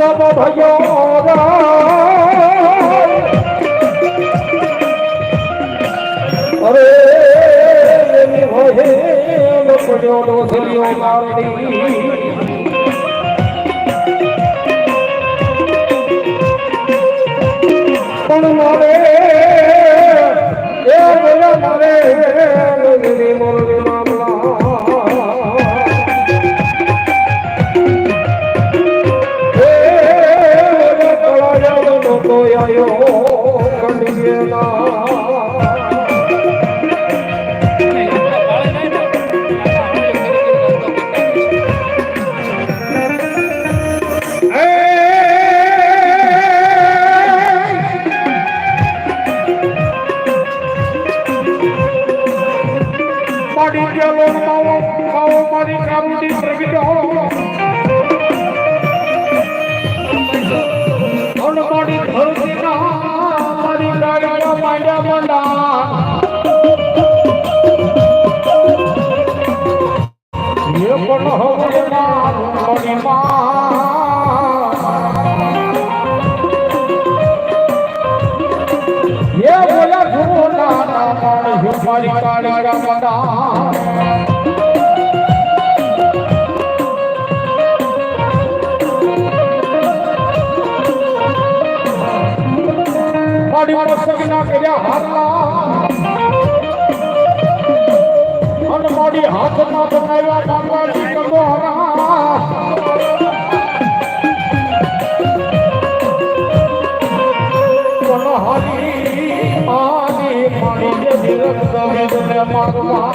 જમ ભયો અરે રેમી ભોજે પડ્યો ડોસરિયો મારડી પણ મારે એ મારે મોરલી માં મારી ગેલો માવો માવો મારી કામની પ્રગટ હો મારી કાળી રમદા મારી મસ્તક ના કર્યા હાલા અને મારી હાથ ના બનાવ્યા મારવાડી કગો હરા વનહારી આની પાણી જે વિરત દવેદને માગવા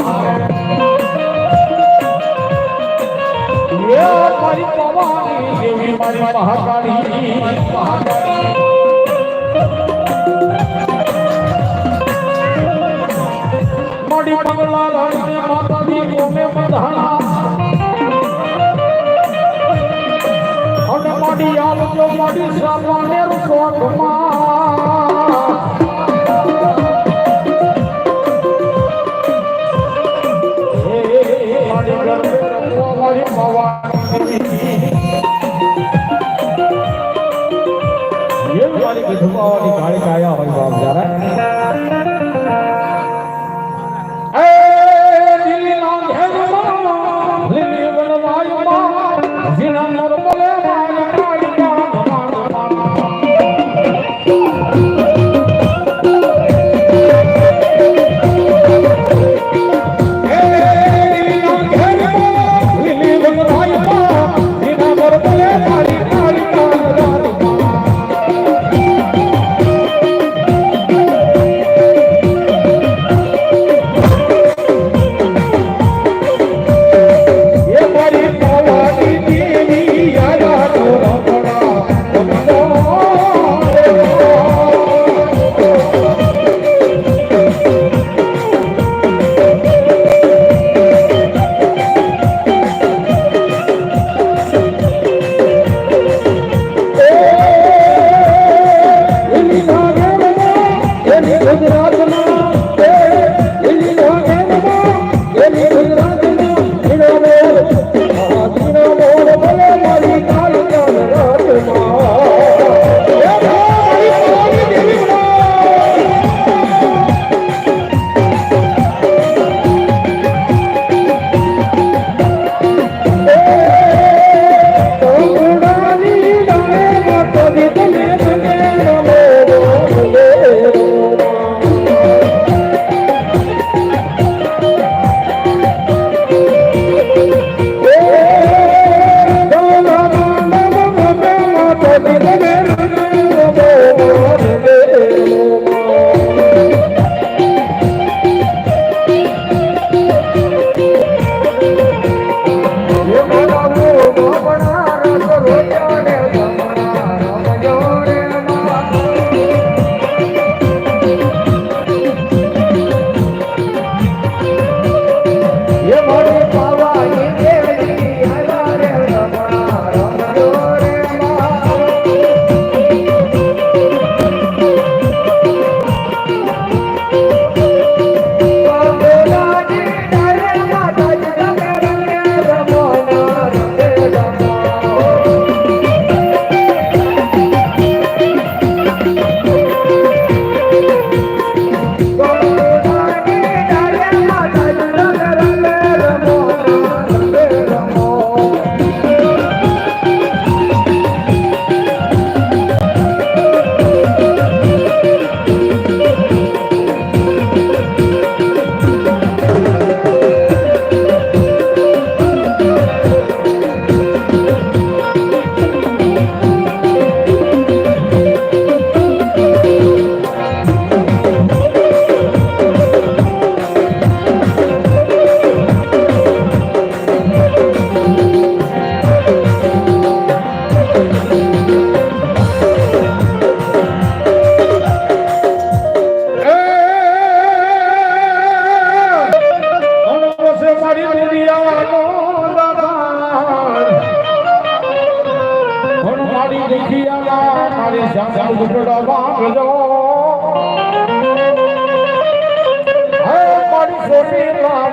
એ મારી પવાની દેવી, મારી મહાકાળી. મહાકાળી મારી મંગળા ગોમે બંધાણા અને મારી આવજો મારી સામાને શોખમાં મારી ગરબે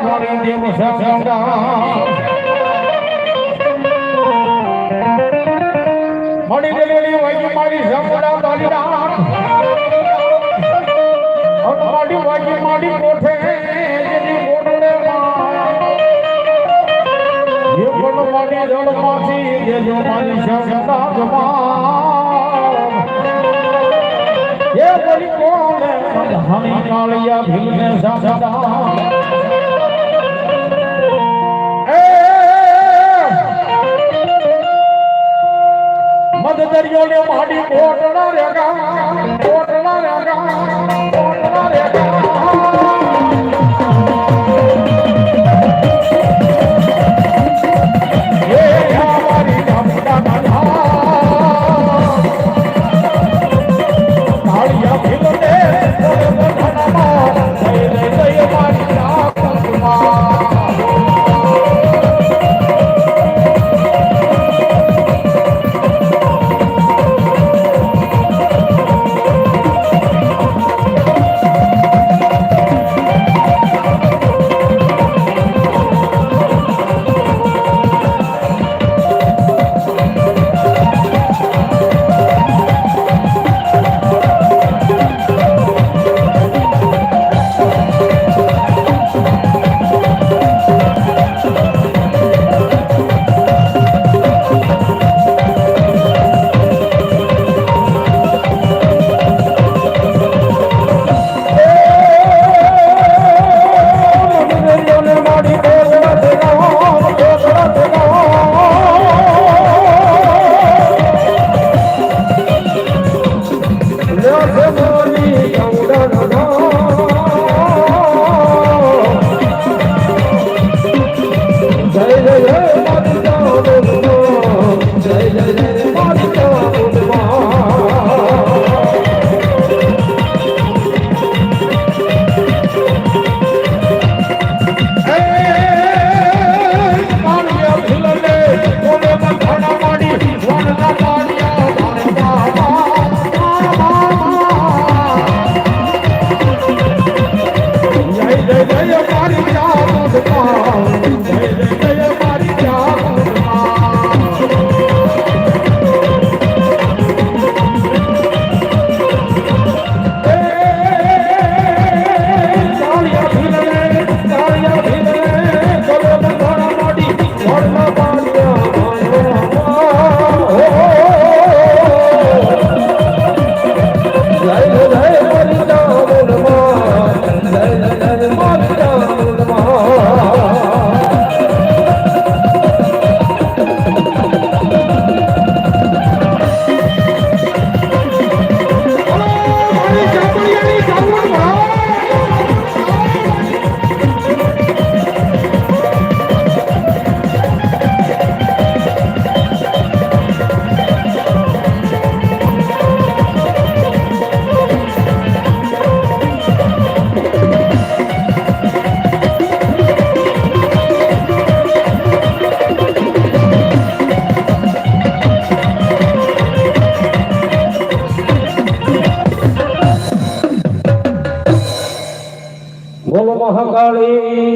કરી દેવ મળી ગયેલી વાગી મારી સમુડા મારી મારી વાગી મારી કોઠે મારી જળ માથી દેજો મારી સમુડા જમા એ બોલી કોણ? હણી કાળિયા ભીમને સમુડા મોડે માડી બોટડા રેગા America! મોહકાળી